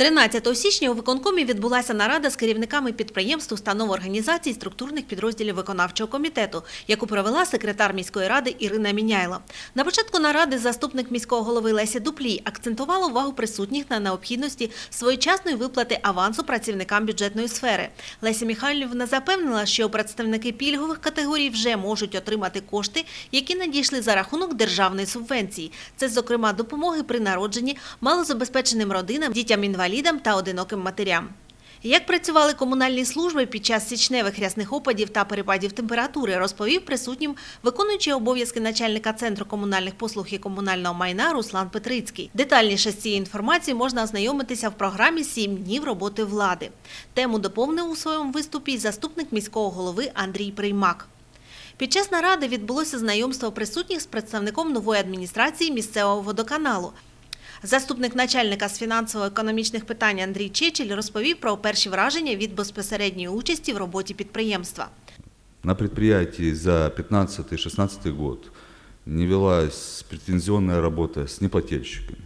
13 січня у виконкомі відбулася нарада з керівниками підприємств, установ організацій, структурних підрозділів виконавчого комітету, яку провела секретар міської ради Ірина Міняйла. На початку наради заступник міського голови Леся Дуплій акцентувала увагу присутніх на необхідності своєчасної виплати авансу працівникам бюджетної сфери. Леся Михайлівна запевнила, що представники пільгових категорій вже можуть отримати кошти, які надійшли за рахунок державної субвенції. Це, зокрема, допомоги при народженні малозабезпеченим родинам, дітям-інвалідам та одиноким матерям. Як працювали комунальні служби під час січневих рясних опадів та перепадів температури, розповів присутнім виконуючий обов'язки начальника центру комунальних послуг і комунального майна Руслан Петрицький. Детальніше з цією інформацією можна ознайомитися в програмі «Сім днів роботи влади. Тему доповнив у своєму виступі заступник міського голови Андрій Приймак. Під час наради відбулося знайомство присутніх з представником нової адміністрації місцевого водоканалу. Заступник начальника з фінансово-економічних питань Андрій Чечель розповів про перші враження від безпосередньої участі в роботі підприємства. На предприятии за 15-16 год не велась претензионная работа с неплательщиками.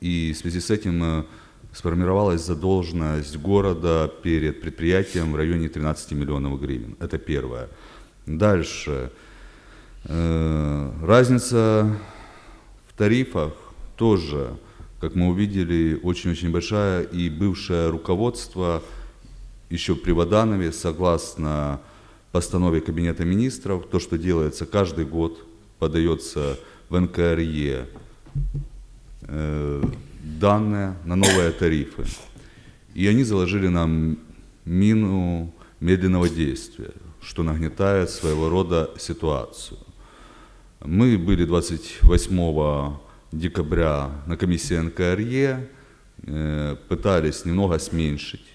И в связи с этим э, сформировалась задолженность города перед предприятием в районе 13 миллионов гривен. Это первое. Дальше. Э, Разница в тарифах тоже, как мы увидели, очень-очень большая. И бывшее руководство еще при Ваданове, согласно постанове Кабинета министров, то, что делается каждый год, подается в НКРЕ э, данные на новые тарифы. И они заложили нам мину медленного действия, что нагнетает своего рода ситуацию. Мы были 28 декабря на комиссии НКРЕ, э, пытались немного сменьшить,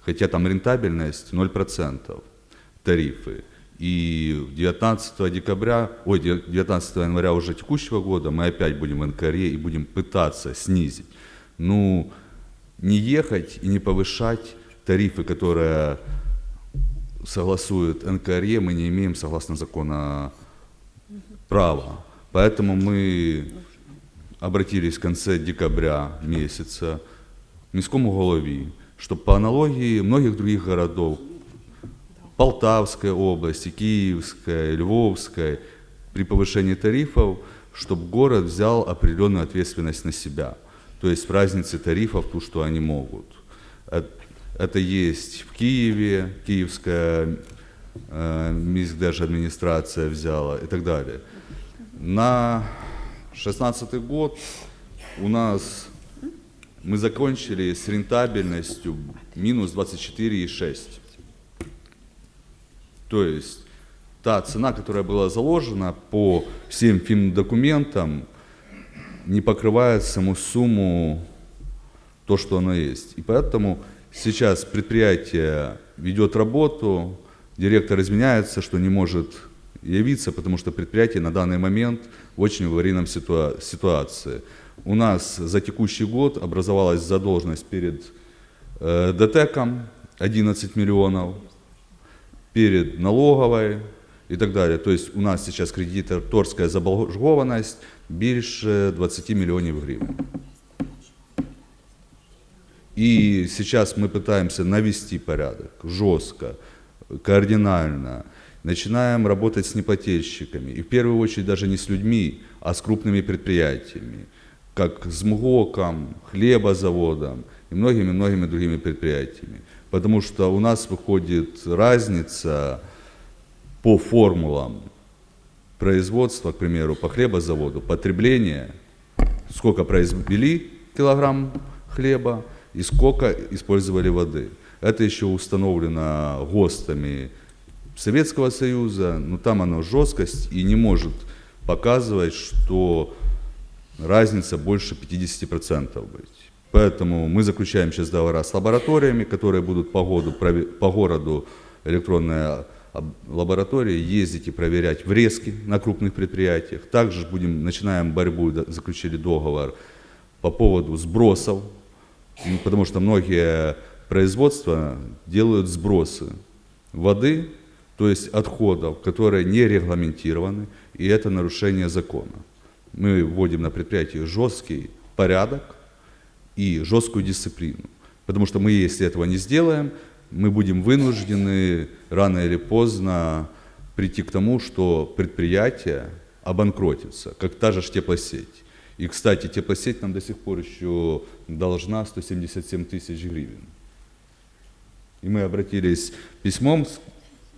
хотя там рентабельность 0% тарифы. И 19 декабря, ой, 19 января уже текущего года мы опять будем в НКРЕ и будем пытаться снизить. Ну, не ехать и не повышать тарифы, которые согласует НКРЕ, мы не имеем согласно закона права. Поэтому мы обратились в конце декабря месяца к міському голові, щоб по аналогии многих других городов, Полтавской области, Киевской, Львовской, при повышении тарифов, чтобы город взял определенную ответственность на себя. То есть в разнице тарифов ту, что они могут. Э- Это есть в Киеве, Киевская э, міськдержадміністрація взяла и так далее. На 16 год у нас мы закончили с рентабельностью минус 24,6. То есть та цена, которая была заложена по всем финдокументам, не покрывает саму сумму то, что оно есть. И поэтому сейчас предприятие ведет работу, директор изменяется, что не может явиться, потому что предприятие на данный момент в очень аварийном ситуа- ситуации. У нас за текущий год образовалась задолженность перед э, ДТЭКом 11 миллионов, перед налоговой и так далее. То есть у нас сейчас кредиторська заборгованность більше 20 миллионов гривен. И сейчас мы пытаемся навести порядок жестко, кардинально. Начинаем работать с неплательщиками. И в первую очередь даже не с людьми, а с крупными предприятиями, как с МГОКом, хлебозаводом и многими-многими другими предприятиями. Потому что у нас выходит разница по формулам производства, к примеру, по хлебозаводу, потребление, сколько произвели килограмм хлеба и сколько использовали воды. Это еще установлено ГОСТами Советского Союза, но там оно жесткость и не может показывать, что разница больше 50% быть. Поэтому мы заключаем сейчас договора с лабораториями, которые будут по, году, прове- по городу электронная об- лаборатории ездить и проверять врезки на крупных предприятиях. Также будем, начинаем борьбу, да- заключили договор по поводу сбросов, м, потому что многие производства делают сбросы воды, то есть отходов, которые не регламентированы, и это нарушение закона. Мы вводим на предприятии жесткий порядок, и жесткую дисциплину. Потому что мы, если этого не сделаем, мы будем вынуждены рано или поздно прийти к тому, что предприятие обанкротится, как та же теплосеть. И, кстати, теплосеть нам до сих пор еще должна 177 тысяч гривен. И мы обратились письмом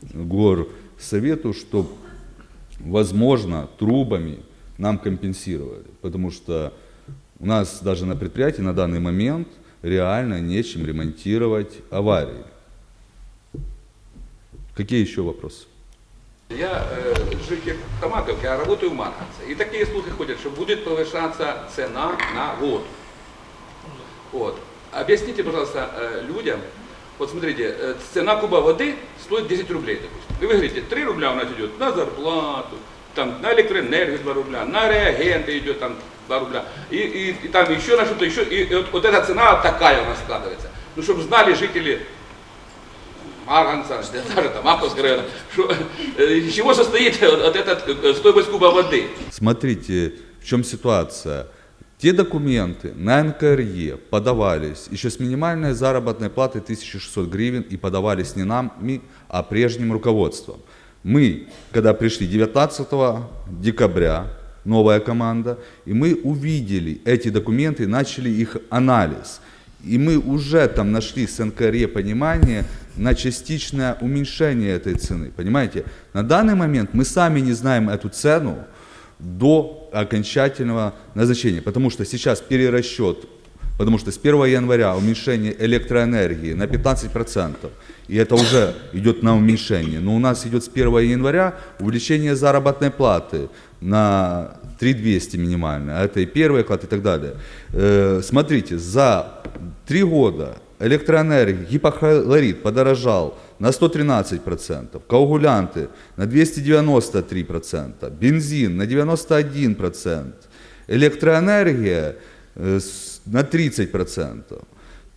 с- к горсовету, чтобы, возможно, трубами нам компенсировали. Потому что у нас даже на предприятии на данный момент реально нечем ремонтировать аварии. Какие еще вопросы? Я э, житель Томатовки, а работаю в Марганце. И такие слухи ходят, что будет повышаться цена на воду. Вот. Объясните, пожалуйста, э, людям, вот смотрите, э, цена куба воды стоит 10 рублей, допустим. И вы говорите, 3 рубля у нас идет на зарплату, там, на электроэнергию 2 рубля, на реагенты идет там 2 рубля, и, и, и там еще на что-то еще, и, и вот, вот эта цена такая у нас складывается. Ну, чтобы знали жители Марганца, даже там Маковского района, что, э, из чего состоит вот, вот эта э, стоимость куба воды. Смотрите, в чем ситуация. Те документы на НКРЕ подавались еще с минимальной заработной платой 1600 гривен и подавались не нами, а прежним руководством. Мы, когда пришли 19 декабря, новая команда, и мы увидели эти документы начали их анализ. И мы уже там нашли с НКРЕ понимание на частичное уменьшение этой цены. Понимаете, на данный момент мы сами не знаем эту цену, до окончательного назначения. Потому что сейчас перерасчет, потому что с 1 января уменьшение электроэнергии на 15%, и это уже идет на уменьшение. Но у нас идет с 1 января увеличение заработной платы на 3200 минимально, а это и первый оклад и так далее. Э, смотрите, за три года электроэнергия, гипохлорид подорожал на 113%, коагулянты на 293%, бензин на 91%, электроэнергия э, с- на 30%.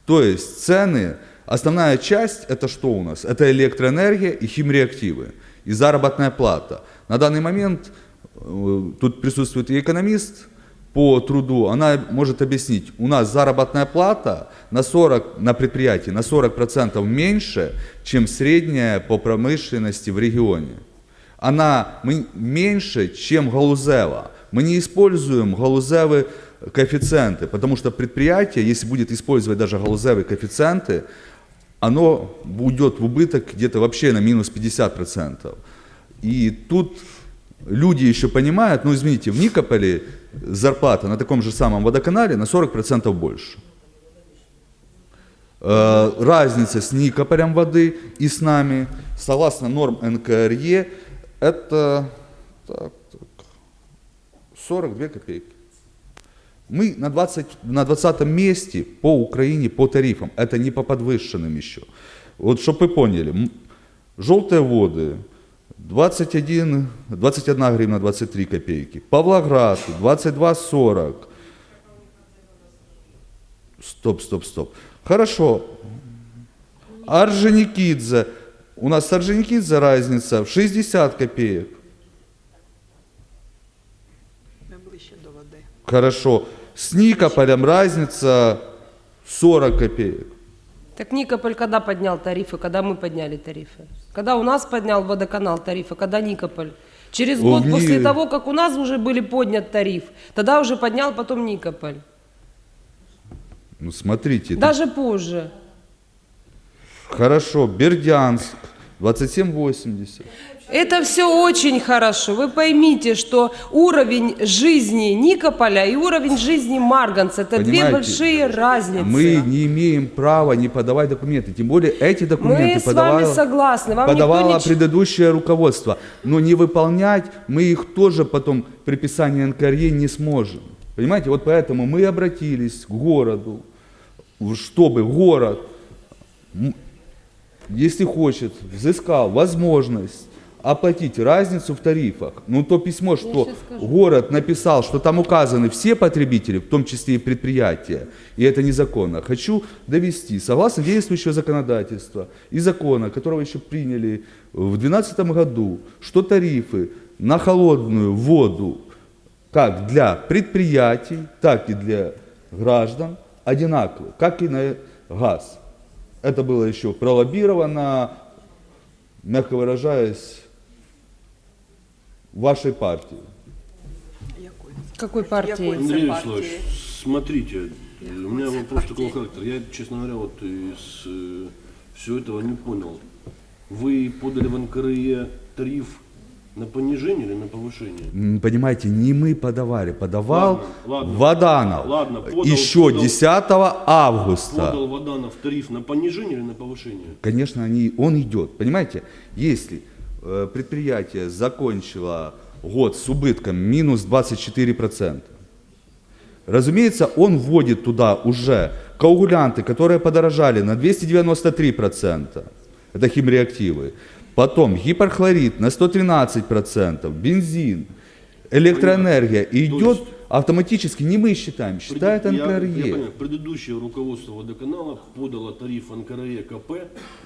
То есть цены, основная часть это что у нас? Это электроэнергия и химреактивы, и заработная плата. На данный момент э, тут присутствует и экономист по труду, она может объяснить, у нас заработная плата на 40, на предприятии на 40% меньше, чем средняя по промышленности в регионе. Она мы- меньше, чем галузева. Мы не используем галузевые коэффициенты, потому что предприятие, если будет использовать даже галузевые коэффициенты, оно уйдет в убыток где-то вообще на минус 50%. И тут люди еще понимают, ну извините, в Никополе зарплата на таком же самом водоканале на 40% больше. Э, Разница с Никополем воды и с нами, согласно норм НКРЕ, это так, так, 42 копейки. Мы на, 20, на 20 месте по Украине по тарифам. Это не по подвышенным еще. Вот чтобы вы поняли, м, желтые воды 21, 21 гривна 23 копейки. Павлоград 22,40. Стоп, стоп, стоп. Хорошо. Орджоникидзе. У нас с Орджоникидзе разница в 60 копеек. Хорошо. С Никополем разница 40 копеек. Так Никополь когда поднял тарифы, когда мы подняли тарифы? Когда у нас поднял водоканал тарифы, когда Никополь? Через О, год в Ни- после того, как у нас уже были поднят тариф, тогда уже поднял потом Никополь. Ну, смотрите. Даже позже. Хорошо. Бердянск 27,80. Это все очень хорошо. Вы поймите, что уровень жизни Никополя и уровень жизни Марганца это две Понимаете, большие разницы. Мы не имеем права не подавать документы. Тем более эти документы Мы с подавало, вами согласны. Вам подавало никто не... предыдущее руководство. Но не выполнять мы их тоже потом при писании НКРЕ не сможем. Понимаете, вот поэтому мы обратились к городу, чтобы город, если хочет, взыскал возможность оплатить разницу в тарифах. Ну, то письмо, что город написал, что там указаны все потребители, в том числе и предприятия, и это незаконно. Хочу довести, согласно действующего законодательства и закона, которого еще приняли в 2012 году, что тарифы на холодную воду как для предприятий, так и для граждан одинаковый, как и на газ. Это было еще пролоббировано, мягко выражаясь, вашей партии. Какой партии? Андрей. Вячеславович, смотрите, у меня вопрос такого характера. Я, честно говоря, вот из э, всего этого не понял. Вы подали в НКРЕ тариф на понижение или на повышение? М, Понимаете, не мы подавали, подавал Ладно, ладно. Воданов. Ладно, подал- еще подал- 10 августа. Подал Воданов тариф на понижение или на повышение? Конечно, они, он идет. Понимаете, если э, предприятие закончило год с убытком минус 24%, разумеется, он вводит туда уже коагулянты, которые подорожали на 293%, это химреактивы, Потом гиперхлорид на 113%, бензин, электроэнергия, и идет есть- автоматически, не мы считаем, считает Пред- я- Я, НКРЕ. понимаю, предыдущее руководство водоканала подало тариф НКРЕ КП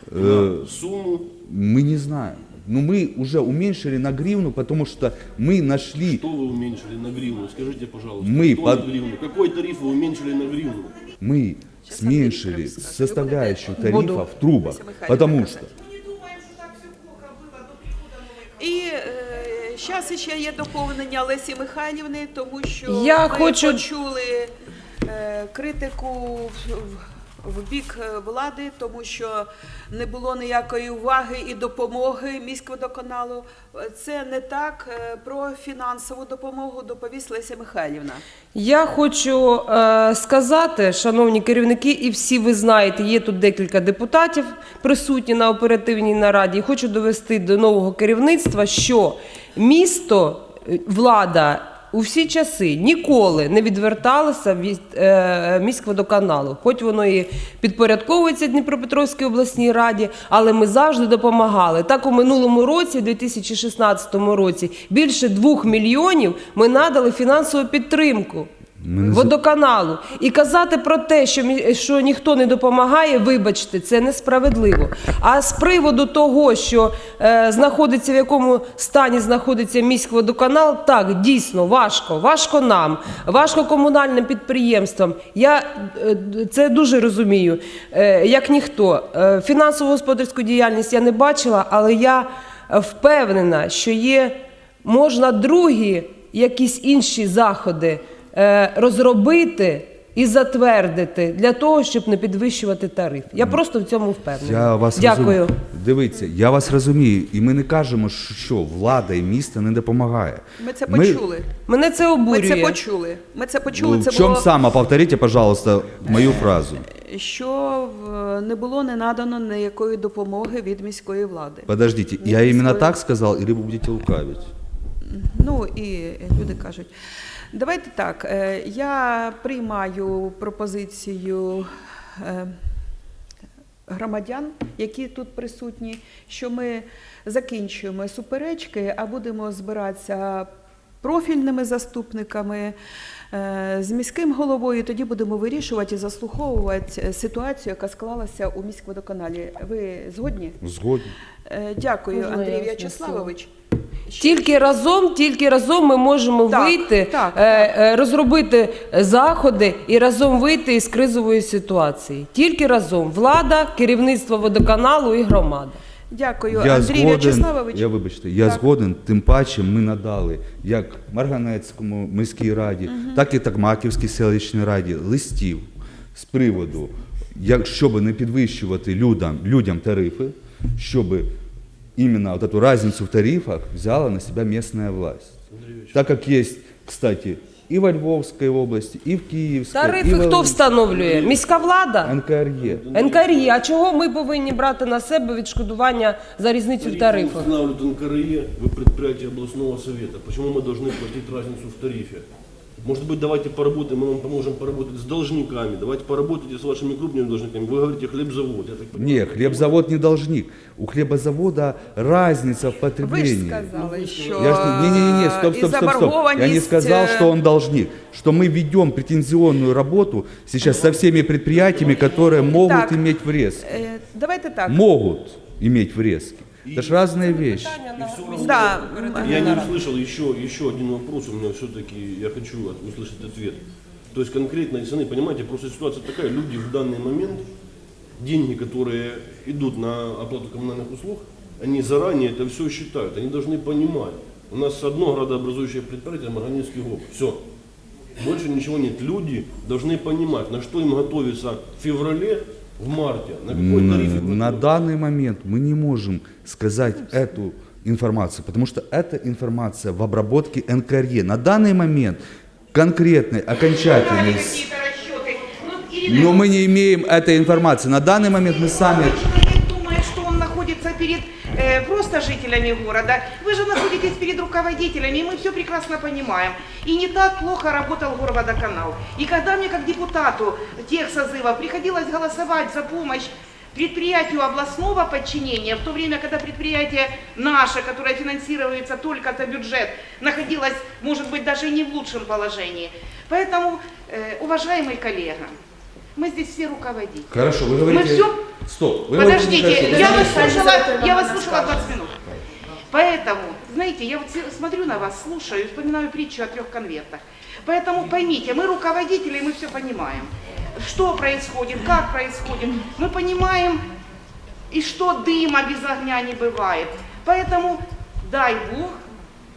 Э, на сумму, Мы не знаем. Но мы уже уменьшили на гривну, потому что мы нашли, что вы уменьшили на гривну? Скажите, пожалуйста, Мы что под- на гривну? Какой тариф вы уменьшили на гривну? мы Сейчас скажет. составляющую Буду. тарифа в трубах, потому что зараз ще є доповнення Лесі Михайлівни, тому що Я ми хочу- почули е, критику в, в- в бік е, влади, тому що не було ніякої уваги і допомоги міськводоканалу. Це не так. Е, Про фінансову допомогу доповість Леся Михайлівна. Я хочу е, сказати, шановні керівники, і всі ви знаєте, є тут декілька депутатів присутні на оперативній нараді. І хочу довести до нового керівництва, що місто, е, влада у всі часи ніколи не відверталася від е, міськводоканалу. Хоч воно і підпорядковується Дніпропетровській обласній раді, але ми завжди допомагали. Так у минулому році, 2016 році, більше двох мільйонів ми надали фінансову підтримку. Ми Водоканалу і казати про те, що мі- що ніхто не допомагає, вибачте, це несправедливо. А з приводу того, що е, знаходиться в якому стані знаходиться міськводоканал, так дійсно важко. Важко нам, важко комунальним підприємствам. Я е, це дуже розумію, е, як ніхто. Е, фінансово-господарську діяльність я не бачила, але я впевнена, що є можна другі якісь інші заходи розробити і затвердити для того, щоб не підвищувати тариф. Я просто в цьому впевнена. я вас Дякую. розумію. Дивіться, я вас розумію, і ми не кажемо, що влада і місто не допомагає. Ми це почули. Мене це Ми обурює. це почули. Ми це почули. Ну, Це в чому було саме? Повторите, пожалуйста, мою фразу. що в- не було не надано ніякої допомоги від міської влади. Подождите, я именно так сказал, или вы будете лукавить? Ну і люди кажуть. Давайте так. е, Я приймаю пропозицію е, громадян, які тут присутні, що ми закінчуємо суперечки, а будемо збиратися профільними заступниками. е, З міським головою тоді будемо вирішувати і заслуховувати ситуацію, яка склалася у міськводоканалі. Ви згодні? Згоден. Е, Дякую, Андрій В'ячеславович. Тільки разом, тільки разом ми можемо Так, вийти, так, е, е, розробити заходи і разом вийти із кризової ситуації. Тільки разом влада, керівництво водоканалу і громада. Дякую, Я Андрій згоден, В'ячеславович. я вибачте, я Так. згоден, тим паче ми надали як Марганецькому міській раді, так і Такмаківській селищній раді листів з приводу, як, щоб не підвищувати людям, людям тарифи, щоб іменно вот эту разницу в тарифах взяла на себя местная власть. Так как есть, кстати, и во Львовской области, и в Киевской, и Тарифи в хто встановлює? Міська влада? НКРЕ. НКРІ. А чого ми повинні брати на себе відшкодування за різницю в тарифах? Устанавливает НКРЕ, вы предприятие областного совета. Почему мы должны платить разницу в тарифе? Может быть, давайте поработаем, мы вам поможем поработать с должниками, давайте поработайте с вашими крупными должниками. Вы говорите хлебзавод, я так понимаю. Не, хлебзавод не должник. У хлебозавода разница в Ви ж потреблении. сказали, що Я ж не, не, не, не, стоп, і стоп, стоп, стоп. Я не заборгованість, сказал, е, что он должник. Что мы ведем претензионную работу сейчас со всеми предприятиями, которые могут Так. иметь врез. е, Давайте так. Могут иметь врезки. Это же разные вещи. Да. Я не услышал еще, еще один вопрос, у меня все-таки, я хочу услышать ответ. То есть конкретно, если понимаете, просто ситуация такая, люди в данный момент, деньги, которые идут на оплату коммунальных услуг, они заранее это все считают, они должны понимать. У нас одно градообразующее предприятие, Марганинский ГОП, все. Больше ничего нет. Люди должны понимать, на что им готовиться в феврале, в марте, на какой тариф им М, На готовиться. данный момент мы не можем сказать эту информацию, потому что эта информация в обработке НКРЕ. На данный момент конкретный, окончательный... с- какие-то расчеты. Ну, Ирина Но мы не имеем этой информации. На данный момент мы сами... Человек думает, что он находится перед э, просто жителями города. Вы же находитесь перед руководителями, и мы все прекрасно понимаем. И не так плохо работал горводоканал. И когда мне, как депутату тех созывов, приходилось голосовать за помощь предприятию областного подчинения, в то время, когда предприятие наше, которое финансируется только за бюджет, находилось, может быть, даже не в лучшем положении. Поэтому, э, уважаемый коллега, мы здесь все руководители. Хорошо, вы говорите... Мы все Стоп. Вы Подождите, я вас слушала, я вас слушала 20 минут. Поэтому, знаете, я вот се- смотрю на вас, слушаю, и вспоминаю притчу о трех конвертах. Поэтому поймите, мы руководители, мы все понимаем. Что происходит, как происходит. Мы понимаем, и что дыма без огня не бывает. Поэтому дай Бог,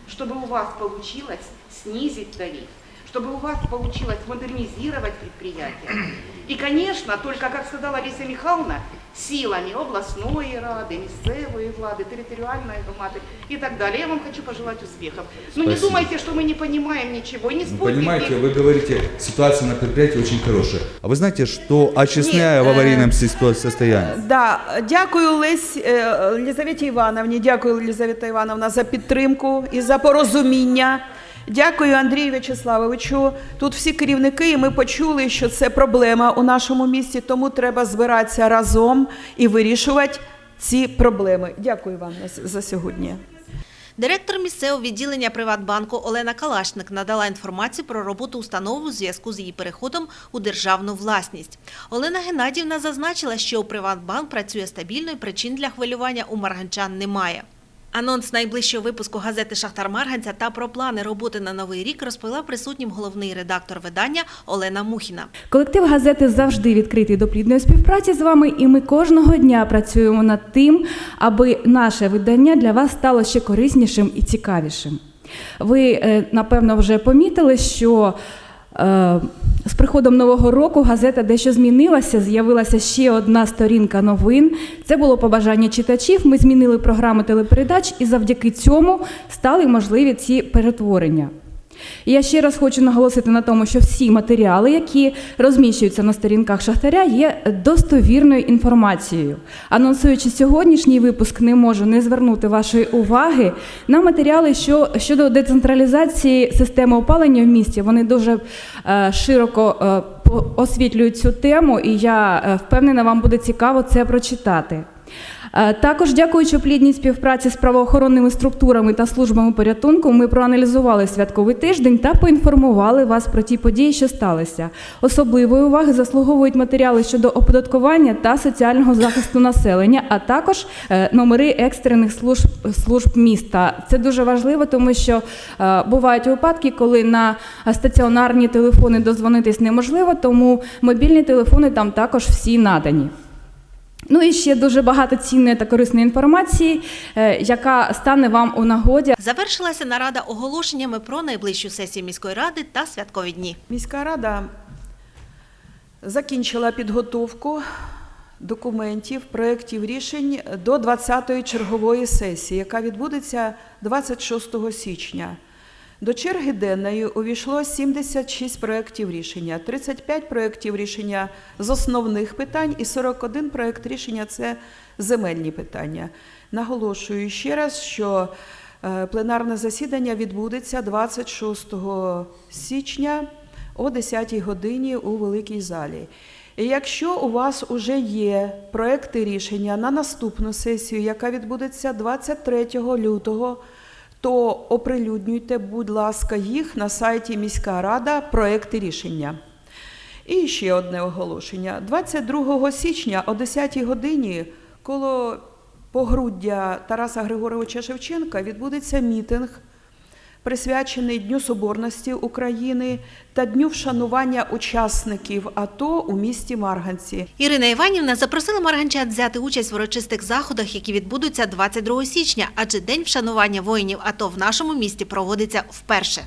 чтобы у вас получилось снизить тариф, чтобы у вас получилось модернизировать предприятие. И, конечно, только, как сказала Леся Михайловна, силами областной рады, місцевої влади, територіальної громади и так далее. Я вам хочу пожелать успехов. Но не Спасибо. думайте, что мы не понимаем ничего, не Ну, спорьте. Понимаете, вы говорите, ситуация на предприятии очень хорошая. А вы знаете, что очистная Нет, в э, аварийном сито- состоянии? Да, дякую Лесь е, Лізаветі Івановні. Дякую, Лізавета Івановна, за підтримку і за порозуміння. Дякую Андрію В'ячеславовичу. Тут всі керівники, і ми почули, що це проблема у нашому місті, тому треба збиратися разом і вирішувати ці проблеми. Дякую вам за сьогодні. Директор місцевого відділення Приватбанку Олена Калашник надала інформацію про роботу установи у зв'язку з її переходом у державну власність. Олена Геннадівна зазначила, що у Приватбанк працює стабільно і причин для хвилювання у марганчан немає. Анонс найближчого випуску газети Шахтар Марганця та про плани роботи на новий рік розповіла присутнім головний редактор видання Олена Мухіна. Колектив газети завжди відкритий до плідної співпраці з вами, і ми кожного дня працюємо над тим, аби наше видання для вас стало ще кориснішим і цікавішим. Ви, е, напевно, вже помітили, що е, приходом нового року газета дещо змінилася. З'явилася ще одна сторінка новин. Це було побажання читачів. Ми змінили програму телепередач, і завдяки цьому стали можливі ці перетворення. І я ще раз хочу наголосити на тому, що всі матеріали, які розміщуються на сторінках Шахтаря, є достовірною інформацією. Анонсуючи сьогоднішній випуск, не можу не звернути вашої уваги на матеріали що, щодо децентралізації системи опалення в місті. Вони дуже е, широко е, освітлюють цю тему, і я е, впевнена, вам буде цікаво це прочитати. Е, Також, дякуючи плідній співпраці з правоохоронними структурами та службами порятунку, ми проаналізували святковий тиждень та поінформували вас про ті події, що сталися. Особливої уваги заслуговують матеріали щодо оподаткування та соціального захисту населення, а також е, номери екстрених служб служб міста. Це дуже важливо, тому що е, бувають випадки, коли на стаціонарні телефони дозвонитись неможливо, тому мобільні телефони там також всі надані. Ну і ще дуже багато цінної та корисної інформації, е, яка стане вам у нагоді. Завершилася нарада оголошеннями про найближчу сесію міської ради та святкові дні. Міська рада закінчила підготовку документів, проєктів рішень до 20-ї чергової сесії, яка відбудеться 26 січня. До черги денної увійшло 76 проєктів рішення, 35 проєктів рішення з основних питань і 41 проєкт рішення це земельні питання. Наголошую ще раз, що е, пленарне засідання відбудеться 26 січня о 10 годині у великій залі. І якщо у вас вже є проекти рішення на наступну сесію, яка відбудеться 23 лютого, то оприлюднюйте, будь ласка, їх на сайті міська рада проекти рішення. І ще одне оголошення. 22 січня о 10 годині коло погруддя Тараса Григоровича Шевченка відбудеться мітинг присвячений Дню Соборності України та Дню вшанування учасників АТО у місті Марганці. Ірина Іванівна запросила марганчат взяти участь в урочистих заходах, які відбудуться 22 січня, адже День вшанування воїнів АТО в нашому місті проводиться вперше.